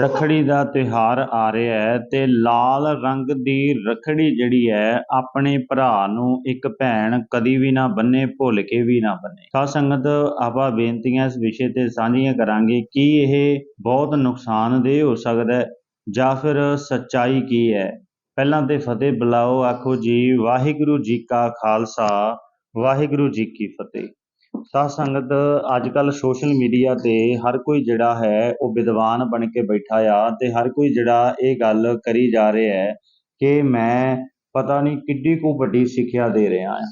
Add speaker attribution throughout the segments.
Speaker 1: ਰੱਖੜੀ ਦਾ ਤਿਉਹਾਰ ਆ ਰਿਹਾ ਹੈ ਤੇ ਲਾਲ ਰੰਗ ਦੀ ਰੱਖੜੀ ਜਿਹੜੀ ਹੈ, ਆਪਣੇ ਭਰਾ ਨੂੰ ਇੱਕ ਭੈਣ ਕਦੀ ਵੀ ਨਾ ਬੰਨੇ, ਭੁੱਲ ਕੇ ਵੀ ਨਾ ਬੰਨੇ। ਸਾਧ ਸੰਗਤ, ਆਪਾਂ ਬੇਨਤੀਆਂ ਇਸ ਵਿਸ਼ੇ ਤੇ ਸਾਂਝੀਆਂ ਕਰਾਂਗੇ ਕਿ ਇਹ ਬਹੁਤ ਨੁਕਸਾਨਦੇਹ ਹੋ ਸਕਦਾ ਹੈ ਜਾਂ ਫਿਰ ਸੱਚਾਈ ਕੀ ਹੈ। ਪਹਿਲਾਂ ਤੇ ਫਤਿਹ ਬੁਲਾਓ, ਆਖੋ ਜੀ, ਵਾਹਿਗੁਰੂ ਜੀ ਕਾ ਖਾਲਸਾ, ਵਾਹਿਗੁਰੂ ਜੀ ਕੀ ਫਤਿਹ। ਸਾਧ ਸੰਗਤ ਅੱਜ ਕੱਲ ਸੋਸ਼ਲ ਮੀਡੀਆ ਤੇ ਹਰ ਕੋਈ ਜਿਹੜਾ ਹੈ, ਉਹ ਵਿਦਵਾਨ ਬਣ ਕੇ ਬੈਠਾ ਆ ਤੇ ਹਰ ਕੋਈ ਜਿਹੜਾ ਇਹ ਗੱਲ ਕਰੀ ਜਾ ਰਿਹਾ ਹੈ ਕਿ ਮੈਂ ਪਤਾ ਨਹੀਂ ਕਿੱਡੀ ਕੁ ਵੱਡੀ ਸਿੱਖਿਆ ਦੇ ਰਿਹਾ ਹਾਂ।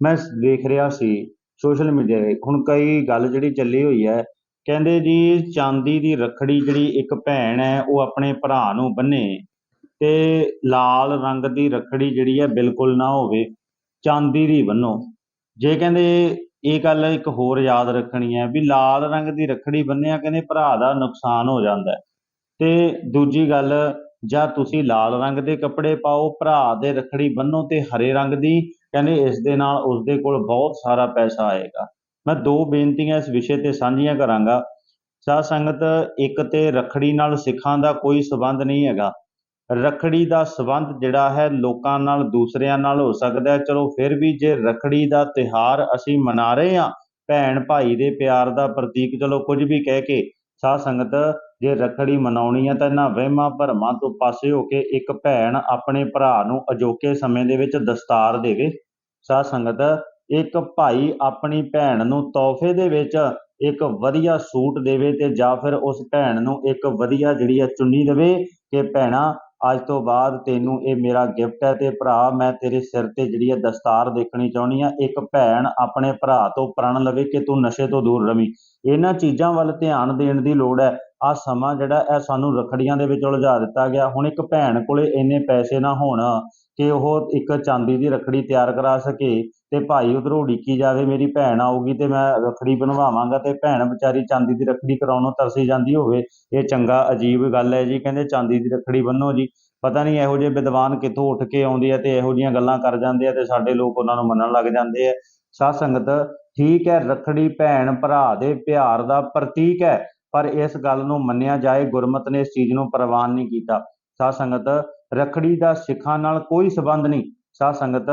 Speaker 1: ਮੈਂ ਦੇਖ ਰਿਹਾ ਸੀ ਸੋਸ਼ਲ ਮੀਡੀਆ ਤੇ, ਹੁਣ ਕਈ ਗੱਲ ਜਿਹੜੀ ਚੱਲੀ ਹੋਈ ਹੈ, ਕਹਿੰਦੇ ਜੀ ਚਾਂਦੀ ਦੀ ਰੱਖੜੀ ਜਿਹੜੀ ਇੱਕ ਭੈਣ ਹੈ, ਉਹ ਆਪਣੇ ਭਰਾ ਨੂੰ ਬੰਨੇ ਤੇ ਲਾਲ ਰੰਗ ਦੀ ਰੱਖੜੀ ਜਿਹੜੀ ਹੈ, ਬਿਲਕੁਲ ਨਾ ਹੋਵੇ, ਚਾਂਦੀ ਦੀ ਬੰਨੋ। ਜੇ ਕਹਿੰਦੇ ਇਹ ਗੱਲ ਇੱਕ ਹੋਰ ਯਾਦ ਰੱਖਣੀ ਹੈ ਵੀ ਲਾਲ ਰੰਗ ਦੀ ਰੱਖੜੀ ਬੰਨਿਆ ਕਹਿੰਦੇ ਭਰਾ ਦਾ ਨੁਕਸਾਨ ਹੋ ਜਾਂਦਾ ਤੇ ਦੂਜੀ ਗੱਲ, ਜਾਂ ਤੁਸੀਂ ਲਾਲ ਰੰਗ ਦੇ ਕੱਪੜੇ ਪਾਓ, ਭਰਾ ਦੇ ਰੱਖੜੀ ਬੰਨੋ ਤੇ ਹਰੇ ਰੰਗ ਦੀ, ਕਹਿੰਦੇ ਇਸ ਦੇ ਨਾਲ ਉਸਦੇ ਕੋਲ ਬਹੁਤ ਸਾਰਾ ਪੈਸਾ ਆਏਗਾ। ਮੈਂ ਦੋ ਬੇਨਤੀਆਂ ਇਸ ਵਿਸ਼ੇ ਤੇ ਸਾਂਝੀਆਂ ਕਰਾਂਗਾ। ਸਾਧ ਸੰਗਤ, ਇੱਕ ਤੇ ਰੱਖੜੀ ਨਾਲ ਸਿੱਖਾਂ ਦਾ ਕੋਈ ਸਬੰਧ ਨਹੀਂ ਹੈਗਾ। ਰੱਖੜੀ ਦਾ ਸਬੰਧ ਜਿਹੜਾ ਹੈ ਲੋਕਾਂ ਨਾਲ, ਦੂਸਰਿਆਂ ਨਾਲ ਹੋ ਸਕਦਾ ਹੈ। ਚਲੋ ਫਿਰ ਵੀ ਜੇ ਰੱਖੜੀ ਦਾ ਤਿਹਾਰ ਅਸੀਂ ਮਨਾ ਰਹੇ ਹਾਂ, ਭੈਣ ਭਾਈ ਦੇ ਪਿਆਰ ਦਾ ਪ੍ਰਤੀਕ, ਚਲੋ ਕੁਝ ਵੀ ਕਹਿ ਕੇ ਸਾਧ ਸੰਗਤ ਜੇ ਰੱਖੜੀ ਮਨਾਉਣੀ ਹੈ ਤਾਂ ਇਹਨਾਂ ਵਹਿਮਾਂ ਭਰਮਾਂ ਤੋਂ ਪਾਸੇ ਹੋ ਕੇ ਇੱਕ ਭੈਣ ਆਪਣੇ ਭਰਾ ਨੂੰ ਅਜੋਕੇ ਸਮੇਂ ਦੇ ਵਿੱਚ ਦਸਤਾਰ ਦੇਵੇ। ਸਾਧ ਸੰਗਤ, ਇੱਕ ਭਾਈ ਆਪਣੀ ਭੈਣ ਨੂੰ ਤੋਹਫੇ ਦੇ ਵਿੱਚ ਇੱਕ ਵਧੀਆ ਸੂਟ ਦੇਵੇ ਤੇ ਜਾਂ ਫਿਰ ਉਸ ਭੈਣ ਨੂੰ ਇੱਕ ਵਧੀਆ ਜਿਹੜੀ ਹੈ ਚੁੰਨੀ ਦੇਵੇ ਕਿ ਭੈਣਾ ਅੱਜ ਤੋਂ ਬਾਅਦ ਤੈਨੂੰ ਇਹ ਮੇਰਾ ਗਿਫਟ ਹੈ ਤੇ ਭਰਾ, ਮੈਂ ਤੇਰੇ ਸਿਰ ਤੇ ਜਿਹੜੀ ਹੈ ਦਸਤਾਰ ਦੇਖਣੀ ਚਾਹੁੰਦੀ ਆ ਇੱਕ ਭੈਣ ਆਪਣੇ ਭਰਾ ਤੋਂ ਪ੍ਰਣ ਲਵੇ ਕਿ ਤੂੰ ਨਸ਼ੇ ਤੋਂ ਦੂਰ ਰਵੀ। ਇਹਨਾਂ ਚੀਜ਼ਾਂ ਵੱਲ ਧਿਆਨ ਦੇਣ ਦੀ ਲੋੜ ਹੈ। ਆ ਸਮਾਂ ਜਿਹੜਾ ਇਹ ਸਾਨੂੰ ਰਖੜੀਆਂ ਦੇ ਵਿੱਚ ਉਲਝਾ ਦਿੱਤਾ ਗਿਆ। ਹੁਣ ਇੱਕ ਭੈਣ ਕੋਲੇ ਇੰਨੇ ਪੈਸੇ ਨਾ ਹੋਣ। ਕਿ ਉਹ ਇੱਕ ਚਾਂਦੀ ਦੀ ਰੱਖੜੀ ਤਿਆਰ ਕਰਾ ਸਕੇ ਅਤੇ ਭਾਈ ਉਧਰੋਂ ਉਡੀਕੀ ਜਾਵੇ, ਮੇਰੀ ਭੈਣ ਆਊਗੀ ਅਤੇ ਮੈਂ ਰੱਖੜੀ ਬਣਵਾਵਾਂਗਾ ਅਤੇ ਭੈਣ ਵਿਚਾਰੀ ਚਾਂਦੀ ਦੀ ਰੱਖੜੀ ਕਰਾਉਣੋਂ ਤਰਸੀ ਜਾਂਦੀ ਹੋਵੇ। ਇਹ ਚੰਗਾ, ਅਜੀਬ ਗੱਲ ਹੈ ਜੀ, ਕਹਿੰਦੇ ਚਾਂਦੀ ਦੀ ਰੱਖੜੀ ਬੰਨੋ ਜੀ। ਪਤਾ ਨਹੀਂ ਇਹੋ ਜਿਹੇ ਵਿਦਵਾਨ ਕਿੱਥੋਂ ਉੱਠ ਕੇ ਆਉਂਦੇ ਆ ਅਤੇ ਇਹੋ ਜਿਹੀਆਂ ਗੱਲਾਂ ਕਰ ਜਾਂਦੇ ਆ ਅਤੇ ਸਾਡੇ ਲੋਕ ਉਹਨਾਂ ਨੂੰ ਮੰਨਣ ਲੱਗ ਜਾਂਦੇ ਆ। ਸਾਧ ਸੰਗਤ, ਠੀਕ ਹੈ, ਰੱਖੜੀ ਭੈਣ ਭਰਾ ਦੇ ਪਿਆਰ ਦਾ ਪ੍ਰਤੀਕ ਹੈ, ਪਰ ਇਸ ਗੱਲ ਨੂੰ ਮੰਨਿਆ ਜਾਏ, ਗੁਰਮਤ ਨੇ ਇਸ ਚੀਜ਼ ਨੂੰ ਪ੍ਰਵਾਨ ਨਹੀਂ ਕੀਤਾ। ਸਾਧ ਸੰਗਤ, ਰਖੜੀ ਦਾ ਸਿੱਖਾਂ ਨਾਲ ਕੋਈ ਸਬੰਧ ਨਹੀਂ। ਸਾਧ ਸੰਗਤ,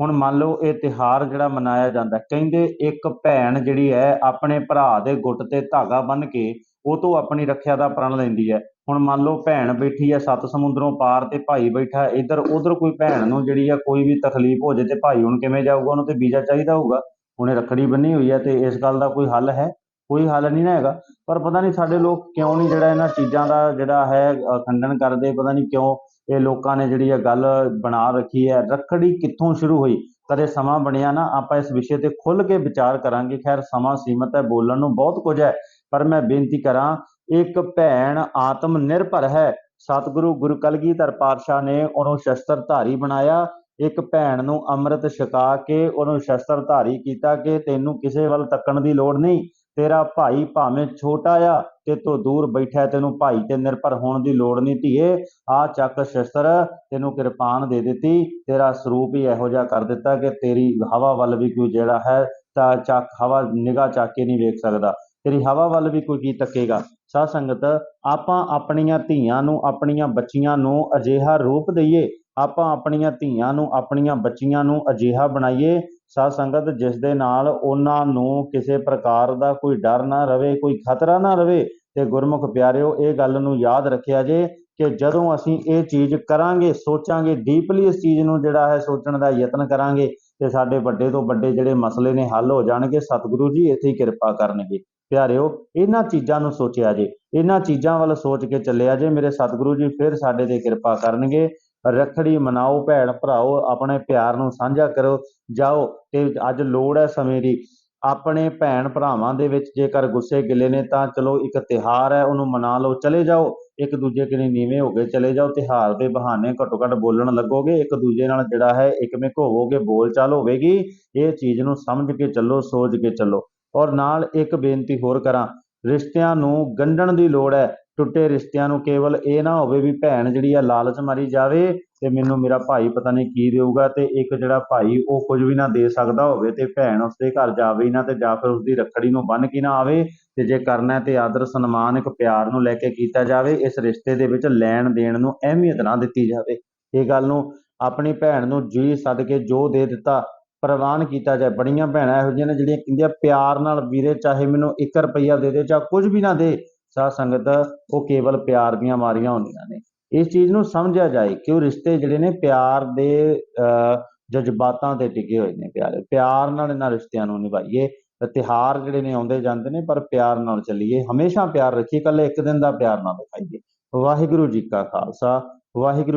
Speaker 1: ਹੁਣ ਮੰਨ ਲਓ ਇਹ ਤਿਹਾਰ ਜਿਹੜਾ ਮਨਾਇਆ ਜਾਂਦਾ, ਕਹਿੰਦੇ ਇੱਕ ਭੈਣ ਜਿਹੜੀ ਹੈ, ਆਪਣੇ ਭਰਾ ਦੇ ਗੁੱਟ ਤੇ ਧਾਗਾ ਬੰਨ੍ਹ ਕੇ ਉਹ ਤੋਂ ਆਪਣੀ ਰੱਖਿਆ ਦਾ ਪ੍ਰਣ ਲੈਂਦੀ ਹੈ। ਹੁਣ ਮੰਨ ਲਓ ਭੈਣ ਬੈਠੀ ਹੈ ਸੱਤ ਸਮੁੰਦਰੋਂ ਪਾਰ ਤੇ ਭਾਈ ਬੈਠਾ, ਇੱਧਰ ਉਧਰ ਕੋਈ ਭੈਣ ਨੂੰ ਜਿਹੜੀ ਆ ਕੋਈ ਵੀ ਤਕਲੀਫ ਹੋ ਜੇ ਤੇ ਭਾਈ ਹੁਣ ਕਿਵੇਂ ਜਾਊਗਾ, ਉਹਨੂੰ ਤੇ ਵੀਜ਼ਾ ਚਾਹੀਦਾ ਹੋਊਗਾ। ਉਹਨੇ ਰੱਖੜੀ ਬੰਨੀ ਹੋਈ ਹੈ ਤੇ ਇਸ ਗੱਲ ਦਾ ਕੋਈ ਹੱਲ ਹੈ? ਕੋਈ ਹੱਲ ਨਹੀਂ ਨਾ ਹੈਗਾ। ਪਰ ਪਤਾ ਨਹੀਂ ਸਾਡੇ ਲੋਕ ਕਿਉਂ ਨਹੀਂ ਜਿਹੜਾ ਇਹਨਾਂ ਚੀਜ਼ਾਂ ਦਾ ਜਿਹੜਾ ਹੈ ਖੰਡਨ ਕਰਦੇ, ਪਤਾ ਨਹੀਂ ਕਿਉਂ ਇਹ ਲੋਕਾਂ ਨੇ ਜਿਹੜੀ ਇਹ ਗੱਲ ਬਣਾ ਰੱਖੀ ਹੈ। ਰੱਖੜੀ ਕਿੱਥੋਂ ਸ਼ੁਰੂ ਹੋਈ? ਕਦੇ ਸਮਾਂ ਬਣਿਆ ਨਾ, ਆਪਾਂ ਇਸ ਵਿਸ਼ੇ ਤੇ ਖੁੱਲ ਕੇ ਵਿਚਾਰ ਕਰਾਂਗੇ। ਖੈਰ, ਸਮਾਂ ਸੀਮਤ ਹੈ, ਬੋਲਣ ਨੂੰ ਬਹੁਤ ਕੁਝ ਹੈ, ਪਰ ਮੈਂ ਬੇਨਤੀ ਕਰਾਂ, ਇੱਕ ਭੈਣ ਆਤਮ ਨਿਰਭਰ ਹੈ। ਸਤਿਗੁਰੂ ਗੁਰੂ ਕਲਗੀਧਰ ਪਾਤਸ਼ਾਹ ਨੇ ਉਹਨੂੰ ਸ਼ਸਤਰ ਧਾਰੀ ਬਣਾਇਆ। ਇੱਕ ਭੈਣ ਨੂੰ ਅੰਮ੍ਰਿਤ ਛਕਾ ਕੇ ਉਹਨੂੰ ਸ਼ਸਤਰ ਧਾਰੀ ਕੀਤਾ ਕਿ ਤੈਨੂੰ ਕਿਸੇ ਵੱਲ ਤੱਕਣ ਦੀ ਲੋੜ ਨਹੀਂ। ਤੇਰਾ ਭਾਈ ਭਾਵੇਂ ਛੋਟਾ ਆ ਤੇ ਤੂੰ ਦੂਰ ਬੈਠਾ ਤੈਨੂੰ ਭਾਈ ਤੇ ਨਿਰਭਰ ਹੋਣ ਦੀ ਲੋੜ ਨਹੀਂ ਧੀਏ। ਆ ਚੱਕ ਸ਼ਸਤਰ, ਤੈਨੂੰ ਕਿਰਪਾਨ ਦੇ ਦਿੱਤੀ। ਤੇਰਾ ਸਰੂਪ ਹੀ ਇਹੋ ਜਿਹਾ ਕਰ ਦਿੱਤਾ ਕਿ ਤੇਰੀ ਹਵਾ ਵੱਲ ਵੀ ਕੋਈ ਜਿਹੜਾ ਹੈ ਤਾਂ ਚੱਕ, ਹਵਾ, ਨਿਗਾਹ ਚੱਕ ਕੇ ਨਹੀਂ ਵੇਖ ਸਕਦਾ। ਤੇਰੀ ਹਵਾ ਵੱਲ ਵੀ ਕੋਈ ਕੀ ਤੱਕੇਗਾ? ਸਾਧ ਸੰਗਤ, ਆਪਾਂ ਆਪਣੀਆਂ ਧੀਆਂ ਨੂੰ, ਆਪਣੀਆਂ ਬੱਚੀਆਂ ਨੂੰ ਅਜਿਹਾ ਰੂਪ ਦਈਏ। ਆਪਾਂ ਆਪਣੀਆਂ ਧੀਆਂ ਨੂੰ, ਆਪਣੀਆਂ ਬੱਚੀਆਂ ਨੂੰ ਅਜਿਹਾ ਬਣਾਈਏ। ਸਾਧ ਸੰਗਤ, ਜਿਸ ਦੇ ਨਾਲ ਉਹਨਾਂ ਨੂੰ ਕਿਸੇ ਪ੍ਰਕਾਰ ਦਾ ਕੋਈ ਡਰ ਨਾ ਰਵੇ, ਕੋਈ ਖਤਰਾ ਨਾ ਰਵੇ, ਤੇ ਗੁਰਮੁਖ ਪਿਆਰਿਓ, ਇਹ ਗੱਲ ਨੂੰ ਯਾਦ ਰੱਖਿਆ ਜੇ ਕਿ ਜਦੋਂ ਅਸੀਂ ਇਹ ਚੀਜ਼ ਕਰਾਂਗੇ, ਸੋਚਾਂਗੇ ਡੀਪਲੀ ਇਸ ਚੀਜ਼ ਨੂੰ ਜਿਹੜਾ ਹੈ ਸੋਚਣ ਦਾ ਯਤਨ ਕਰਾਂਗੇ, ਤੇ ਸਾਡੇ ਵੱਡੇ ਤੋਂ ਵੱਡੇ ਜਿਹੜੇ ਮਸਲੇ ਨੇ ਹੱਲ ਹੋ ਜਾਣਗੇ, ਸਤਿਗੁਰੂ ਜੀ ਇੱਥੇ ਹੀ ਕਿਰਪਾ ਕਰਨਗੇ। ਪਿਆਰਿਓ, ਇਹਨਾਂ ਚੀਜ਼ਾਂ ਨੂੰ ਸੋਚਿਆ ਜੇ, ਇਹਨਾਂ ਚੀਜ਼ਾਂ ਵੱਲ ਸੋਚ ਕੇ ਚੱਲਿਆ ਜੇ, ਮੇਰੇ ਸਤਿਗੁਰੂ ਜੀ ਫਿਰ ਸਾਡੇ ਤੇ ਕਿਰਪਾ ਕਰਨਗੇ। ਰੱਖੜੀ ਮਨਾਓ ਭੈਣ ਭਰਾਓ, ਆਪਣੇ ਪਿਆਰ ਨੂੰ ਸਾਂਝਾ ਕਰੋ, ਜਾਓ, ਤੇ ਅੱਜ ਲੋੜ ਹੈ ਸਮੇਂ ਦੀ। ਆਪਣੇ ਭੈਣ ਭਰਾਵਾਂ ਦੇ ਵਿੱਚ ਜੇਕਰ ਗੁੱਸੇ ਗਿਲੇ ਨੇ, ਤਾਂ ਚਲੋ ਇੱਕ ਤਿਹਾਰ ਹੈ, ਉਹਨੂੰ ਮਨਾ ਲਓ, ਚਲੇ ਜਾਓ। ਇੱਕ ਦੂਜੇ ਕਿਨੇ ਨੀਵੇਂ ਹੋ ਕੇ ਚਲੇ ਜਾਓ ਤਿਹਾਰ ਦੇ ਬਹਾਨੇ ਘੱਟੋ ਘੱਟ ਬੋਲਣ ਲੱਗੋਗੇ, ਇੱਕ ਦੂਜੇ ਨਾਲ ਜਿਹੜਾ ਹੈ ਇੱਕਮਿਕ ਹੋਵੋਗੇ ਬੋਲ ਚਾਲ ਹੋਵੇਗੀ। ਇਹ ਚੀਜ਼ ਨੂੰ ਸਮਝ ਕੇ ਚੱਲੋ, ਸੋਚ ਕੇ ਚੱਲੋ। ਔਰ ਨਾਲ ਇੱਕ ਬੇਨਤੀ ਹੋਰ ਕਰਾਂ, ਰਿਸ਼ਤਿਆਂ ਨੂੰ ਗੰਢਣ ਦੀ ਲੋੜ ਹੈ ਟੁੱਟੇ ਰਿਸ਼ਤਿਆਂ ਨੂੰ ਕੇਵਲ ਇਹ ਨਾ ਹੋਵੇ ਵੀ ਭੈਣ ਜਿਹੜੀ ਆ ਲਾਲਚ ਮਾਰੀ ਜਾਵੇ ਤੇ ਮੈਨੂੰ ਮੇਰਾ ਭਾਈ ਪਤਾ ਨਹੀਂ ਕੀ ਦੇਊਗਾ ਤੇ ਇੱਕ ਜਿਹੜਾ ਭਾਈ ਉਹ ਕੁਝ ਵੀ ਨਾ ਦੇ ਸਕਦਾ ਹੋਵੇ ਤੇ ਭੈਣ ਉਸਦੇ ਘਰ ਜਾਵੇ ਹੀ ਨਾ ਤੇ ਜਾਂ ਫਿਰ ਉਸਦੀ ਰੱਖੜੀ ਨੂੰ ਬੰਨ ਕੇ ਨਾ ਆਵੇ ਤੇ ਜੇ ਕਰਨਾ ਤੇ ਆਦਰ ਸਨਮਾਨ ਇੱਕ ਪਿਆਰ ਨੂੰ ਲੈ ਕੇ ਕੀਤਾ ਜਾਵੇ, ਇਸ ਰਿਸ਼ਤੇ ਦੇ ਵਿੱਚ ਲੈਣ ਦੇਣ ਨੂੰ ਅਹਿਮੀਅਤ ਨਾ ਦਿੱਤੀ ਜਾਵੇ। ਇਹ ਗੱਲ ਨੂੰ ਆਪਣੀ ਭੈਣ ਨੂੰ ਜੀ ਸਦਕੇ ਜੋ ਦੇ ਦਿੱਤਾ, ਪ੍ਰਵਾਨ ਕੀਤਾ ਜਾਏ। ਬੜੀਆਂ ਭੈਣਾਂ ਇਹੋ ਜਿਹੀਆਂ ਨੇ ਜਿਹੜੀਆਂ ਕਹਿੰਦੀਆਂ ਪਿਆਰ ਨਾਲ ਵੀਰੇ ਚਾਹੇ ਮੈਨੂੰ 1 ਰੁਪਈਆ ਦੇ ਦੇ ਚਾਹੇ ਕੁਝ ਵੀ ਨਾ ਦੇ ਸਾਧ ਸੰਗਤ ਉਹ ਕੇਵਲ ਪਿਆਰ ਦੀਆਂ ਮਾਰੀਆਂ ਹੁੰਦੀਆਂ ਨੇ। ਇਸ ਚੀਜ਼ ਨੂੰ ਸਮਝਿਆ ਜਾਏ ਕਿ ਉਹ ਰਿਸ਼ਤੇ ਜਿਹੜੇ ਨੇ ਪਿਆਰ ਦੇ ਅਹ, ਜਜ਼ਬਾਤਾਂ ਤੇ ਟਿਕੇ ਹੋਏ ਨੇ ਪਿਆਰੇ। ਪਿਆਰ ਨਾਲ ਇਹਨਾਂ ਰਿਸ਼ਤਿਆਂ ਨੂੰ ਨਿਭਾਈਏ। ਤੇ ਤਿਉਹਾਰ ਜਿਹੜੇ ਨੇ ਆਉਂਦੇ ਜਾਂਦੇ ਨੇ ਪਰ ਪਿਆਰ ਨਾਲ ਚੱਲੀਏ। ਹਮੇਸ਼ਾ ਪਿਆਰ ਰੱਖੀਏ ਇਕੱਲੇ ਇੱਕ ਦਿਨ ਦਾ ਪਿਆਰ ਨਾ ਦਿਖਾਈਏ। ਵਾਹਿਗੁਰੂ ਜੀ ਕਾ ਖਾਲਸਾ ਵਾਹਿਗੁਰੂ